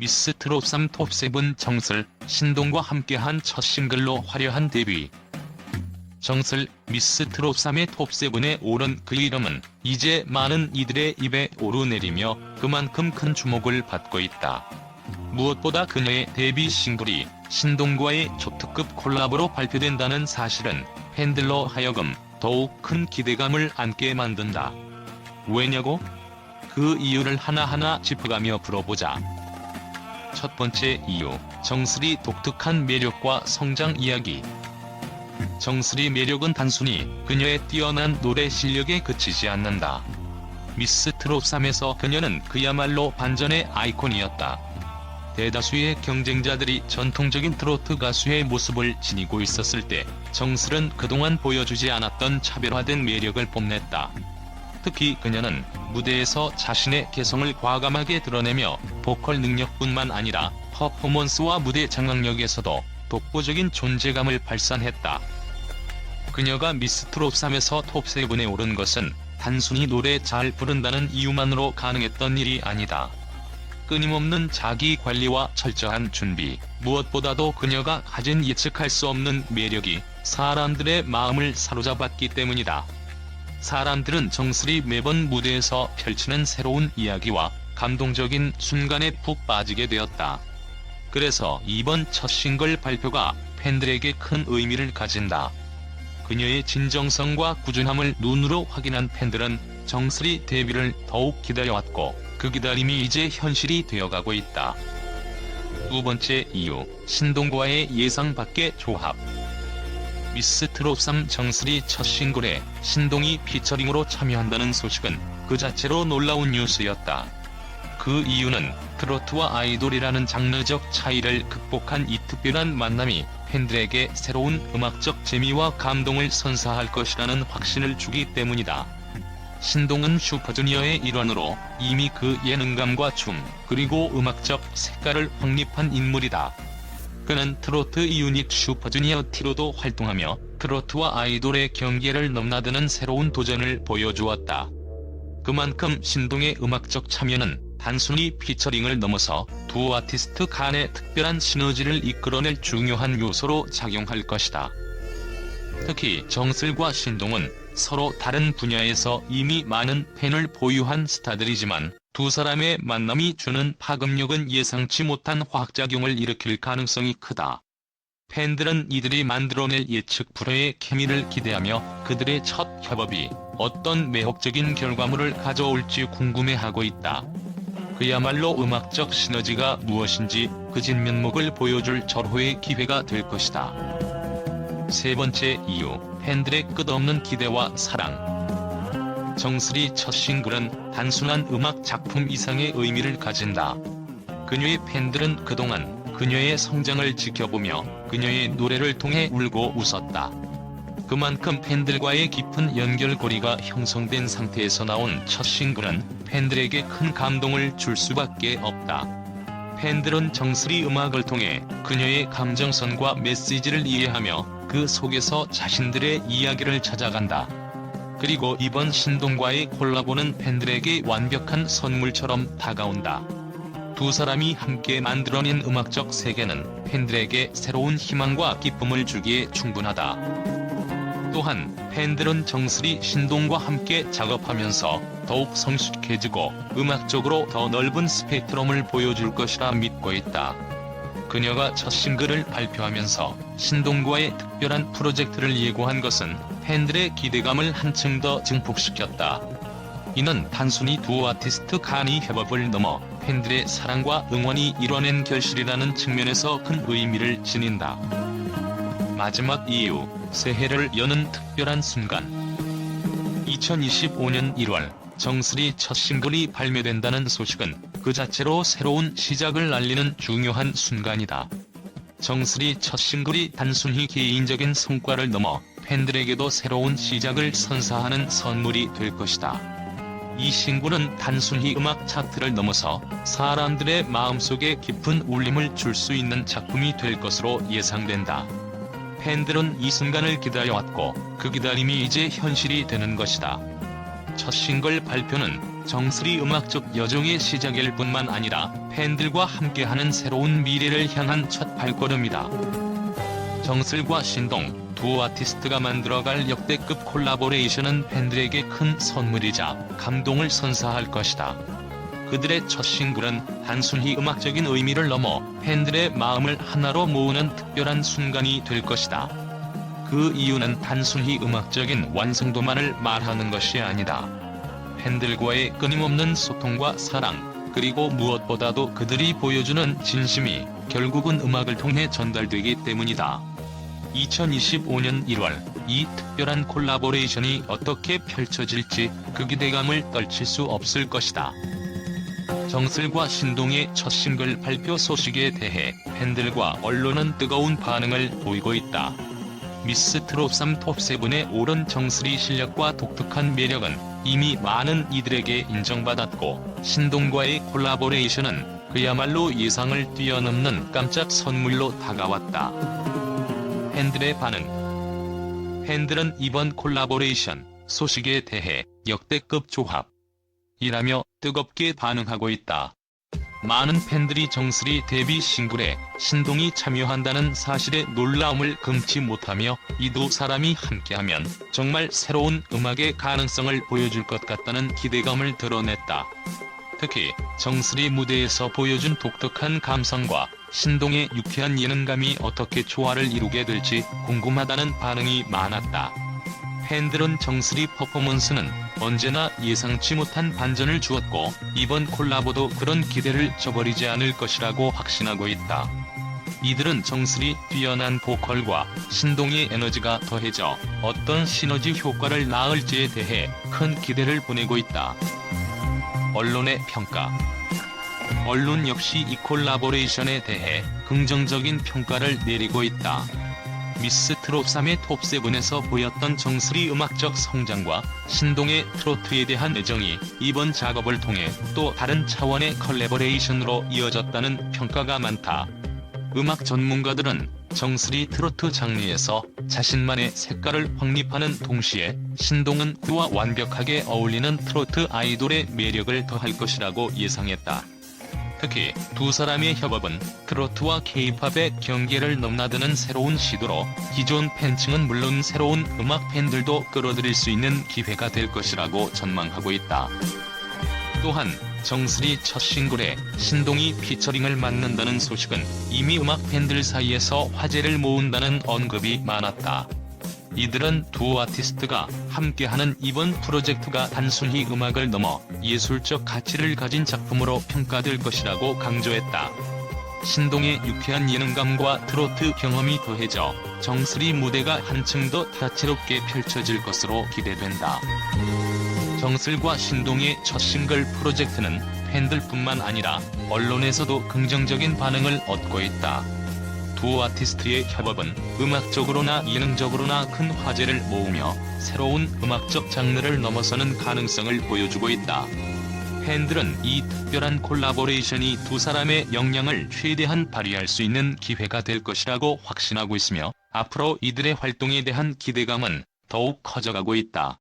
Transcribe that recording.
미스 트롯 3 톱7 정슬, 신동과 함께한 첫 싱글로 화려한 데뷔. 정슬, 미스 트롯 3의 톱7에 오른 그 이름은 이제 많은 이들의 입에 오르내리며 그만큼 큰 주목을 받고 있다. 무엇보다 그녀의 데뷔 싱글이 신동과의 초특급 콜라보로 발표된다는 사실은 팬들로 하여금 더욱 큰 기대감을 안게 만든다. 왜냐고? 그 이유를 하나하나 짚어가며 풀어보자. 첫 번째 이유, 정슬이 독특한 매력과 성장 이야기. 정슬이 매력은 단순히 그녀의 뛰어난 노래 실력에 그치지 않는다. 미스 트롯 3에서 그녀는 그야말로 반전의 아이콘이었다. 대다수의 경쟁자들이 전통적인 트로트 가수의 모습을 지니고 있었을 때 정슬은 그동안 보여주지 않았던 차별화된 매력을 뽐냈다. 특히 그녀는 무대에서 자신의 개성을 과감하게 드러내며 보컬 능력뿐만 아니라 퍼포먼스와 무대 장악력에서도 독보적인 존재감을 발산했다. 그녀가 미스트롯 3에서 톱7에 오른 것은 단순히 노래 잘 부른다는 이유만으로 가능했던 일이 아니다. 끊임없는 자기 관리와 철저한 준비, 무엇보다도 그녀가 가진 예측할 수 없는 매력이 사람들의 마음을 사로잡았기 때문이다. 사람들은 정슬이 매번 무대에서 펼치는 새로운 이야기와 감동적인 순간에 푹 빠지게 되었다. 그래서 이번 첫 싱글 발표가 팬들에게 큰 의미를 가진다. 그녀의 진정성과 꾸준함을 눈으로 확인한 팬들은 정슬이 데뷔를 더욱 기다려왔고 그 기다림이 이제 현실이 되어가고 있다. 두 번째 이유, 신동과의 예상 밖의 조합. 미스 트롯 3 정슬이 첫 싱글에 신동이 피처링으로 참여한다는 소식은 그 자체로 놀라운 뉴스였다. 그 이유는 트로트와 아이돌이라는 장르적 차이를 극복한 이 특별한 만남이 팬들에게 새로운 음악적 재미와 감동을 선사할 것이라는 확신을 주기 때문이다. 신동은 슈퍼주니어의 일원으로 이미 그 예능감과 춤, 그리고 음악적 색깔을 확립한 인물이다. 그는 트로트 유닛 슈퍼주니어 T로도 활동하며 트로트와 아이돌의 경계를 넘나드는 새로운 도전을 보여주었다. 그만큼 신동의 음악적 참여는 단순히 피처링을 넘어서 두 아티스트 간의 특별한 시너지를 이끌어낼 중요한 요소로 작용할 것이다. 특히 정슬과 신동은 서로 다른 분야에서 이미 많은 팬을 보유한 스타들이지만 두 사람의 만남이 주는 파급력은 예상치 못한 화학작용을 일으킬 가능성이 크다. 팬들은 이들이 만들어낼 예측 불허의 케미를 기대하며 그들의 첫 협업이 어떤 매혹적인 결과물을 가져올지 궁금해하고 있다. 그야말로 음악적 시너지가 무엇인지 그 진면목을 보여줄 절호의 기회가 될 것이다. 세 번째 이유, 팬들의 끝없는 기대와 사랑. 정슬이 첫 싱글은 단순한 음악 작품 이상의 의미를 가진다. 그녀의 팬들은 그동안 그녀의 성장을 지켜보며 그녀의 노래를 통해 울고 웃었다. 그만큼 팬들과의 깊은 연결고리가 형성된 상태에서 나온 첫 싱글은 팬들에게 큰 감동을 줄 수밖에 없다. 팬들은 정슬이 음악을 통해 그녀의 감정선과 메시지를 이해하며 그 속에서 자신들의 이야기를 찾아간다. 그리고 이번 신동과의 콜라보는 팬들에게 완벽한 선물처럼 다가온다. 두 사람이 함께 만들어낸 음악적 세계는 팬들에게 새로운 희망과 기쁨을 주기에 충분하다. 또한 팬들은 정슬이 신동과 함께 작업하면서 더욱 성숙해지고 음악적으로 더 넓은 스펙트럼을 보여줄 것이라 믿고 있다. 그녀가 첫 싱글을 발표하면서 신동과의 특별한 프로젝트를 예고한 것은 팬들의 기대감을 한층 더 증폭시켰다. 이는 단순히 두 아티스트 간의 협업을 넘어 팬들의 사랑과 응원이 이뤄낸 결실이라는 측면에서 큰 의미를 지닌다. 마지막 이유, 새해를 여는 특별한 순간. 2025년 1월, 정슬이 첫 싱글이 발매된다는 소식은 그 자체로 새로운 시작을 알리는 중요한 순간이다. 정슬이 첫 싱글이 단순히 개인적인 성과를 넘어 팬들에게도 새로운 시작을 선사하는 선물이 될 것이다. 이 싱글은 단순히 음악 차트를 넘어서 사람들의 마음속에 깊은 울림을 줄 수 있는 작품이 될 것으로 예상된다. 팬들은 이 순간을 기다려왔고 그 기다림이 이제 현실이 되는 것이다. 첫 싱글 발표는 정슬이 음악적 여정의 시작일 뿐만 아니라 팬들과 함께하는 새로운 미래를 향한 첫 발걸음이다. 정슬과 신동 두 아티스트가 만들어갈 역대급 콜라보레이션은 팬들에게 큰 선물이자 감동을 선사할 것이다. 그들의 첫 싱글은 단순히 음악적인 의미를 넘어 팬들의 마음을 하나로 모으는 특별한 순간이 될 것이다. 그 이유는 단순히 음악적인 완성도만을 말하는 것이 아니다. 팬들과의 끊임없는 소통과 사랑, 그리고 무엇보다도 그들이 보여주는 진심이 결국은 음악을 통해 전달되기 때문이다. 2025년 1월 이 특별한 콜라보레이션이 어떻게 펼쳐질지 그 기대감을 떨칠 수 없을 것이다. 정슬과 신동의 첫 싱글 발표 소식에 대해 팬들과 언론은 뜨거운 반응을 보이고 있다. 미스 트롯3 톱7에 오른 정슬이 실력과 독특한 매력은 이미 많은 이들에게 인정받았고 신동과의 콜라보레이션은 그야말로 예상을 뛰어넘는 깜짝 선물로 다가왔다. 팬들의 반응 팬들은 이번 콜라보레이션 소식에 대해 역대급 조합 이라며 뜨겁게 반응하고 있다. 많은 팬들이 정슬이 데뷔 싱글에 신동이 참여한다는 사실에 놀라움을 금치 못하며 이 두 사람이 함께하면 정말 새로운 음악의 가능성을 보여줄 것 같다는 기대감을 드러냈다. 특히 정슬이 무대에서 보여준 독특한 감성과 신동의 유쾌한 예능감이 어떻게 조화를 이루게 될지 궁금하다는 반응이 많았다. 팬들은 정슬이 퍼포먼스는 언제나 예상치 못한 반전을 주었고 이번 콜라보도 그런 기대를 저버리지 않을 것이라고 확신하고 있다. 이들은 정슬이 뛰어난 보컬과 신동의 에너지가 더해져 어떤 시너지 효과를 낳을지에 대해 큰 기대를 보내고 있다. 언론의 평가 언론 역시 이 콜라보레이션에 대해 긍정적인 평가를 내리고 있다. 미스 트롯3의 톱7에서 보였던 정슬이 음악적 성장과 신동의 트로트에 대한 애정이 이번 작업을 통해 또 다른 차원의 컬래버레이션으로 이어졌다는 평가가 많다. 음악 전문가들은 정슬이 트로트 장르에서 자신만의 색깔을 확립하는 동시에 신동은 그와 완벽하게 어울리는 트로트 아이돌의 매력을 더할 것이라고 예상했다. 특히 두 사람의 협업은 트로트와 케이팝의 경계를 넘나드는 새로운 시도로 기존 팬층은 물론 새로운 음악 팬들도 끌어들일 수 있는 기회가 될 것이라고 전망하고 있다. 또한 정슬이 첫 싱글에 신동이 피처링을 맡는다는 소식은 이미 음악 팬들 사이에서 화제를 모은다는 언급이 많았다. 이들은 두 아티스트가 함께하는 이번 프로젝트가 단순히 음악을 넘어 예술적 가치를 가진 작품으로 평가될 것이라고 강조했다. 신동의 유쾌한 예능감과 트로트 경험이 더해져 정슬이 무대가 한층 더 다채롭게 펼쳐질 것으로 기대된다. 정슬과 신동의 첫 싱글 프로젝트는 팬들뿐만 아니라 언론에서도 긍정적인 반응을 얻고 있다. 두 아티스트의 협업은 음악적으로나 예능적으로나 큰 화제를 모으며 새로운 음악적 장르를 넘어서는 가능성을 보여주고 있다. 팬들은 이 특별한 콜라보레이션이 두 사람의 역량을 최대한 발휘할 수 있는 기회가 될 것이라고 확신하고 있으며 앞으로 이들의 활동에 대한 기대감은 더욱 커져가고 있다.